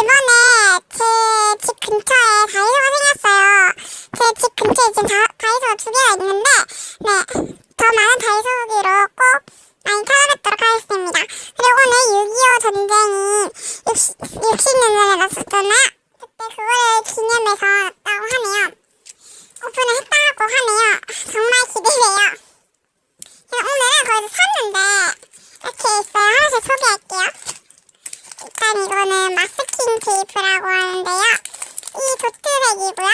이번에 제 집 근처에 다이소가 생겼어요. 제 집 근처에 지금 다, 다이소가 두 개가 있는데, 네. 더 많은 다이소기로 꼭 많이 찾아뵙도록 하겠습니다. 그리고 오늘 6.25 전쟁이 60, 60년 전에 났었잖아요. 그때 그거를 기념해서 일단 이거는 마스킹 테이프라고 하는데요. 이 도트색이고요.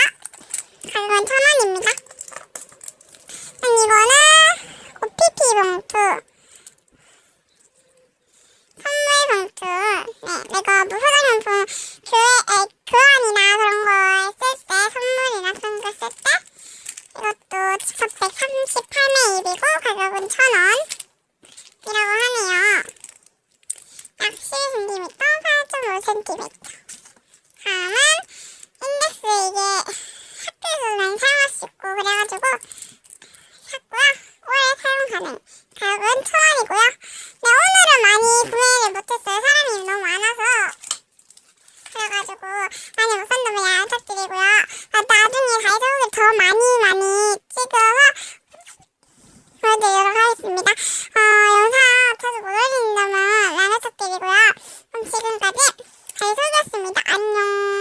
가격은 천 원입니다. 이거는 OPP 봉투, 선물 봉투. 네, 내가 에, 교환이나 그런 거 쓸 때, 선물이나 그런 거 쓸 때, 이것도 438매 1이고 가격은 천 원. 10cm. 다음은 인덱스 이게 학교에서 많이 사용할 고 그래가지고 샀고요. 올해 사용 가능. 가격은 천원이고요. 네, 오늘은 많이 구매를 못했어요. 사람이 너무 많아서. 그래가지고 많이 못 산다면 양 부탁드리고요. 아, 나중에 가이드북을 더 많이 많이 찍어서 보여드리도록 하겠습니다. 어, 영상 자주 못 올린다면 양해 부탁드리고요. 그럼 지금까지 잘 살겠습니다. 안녕.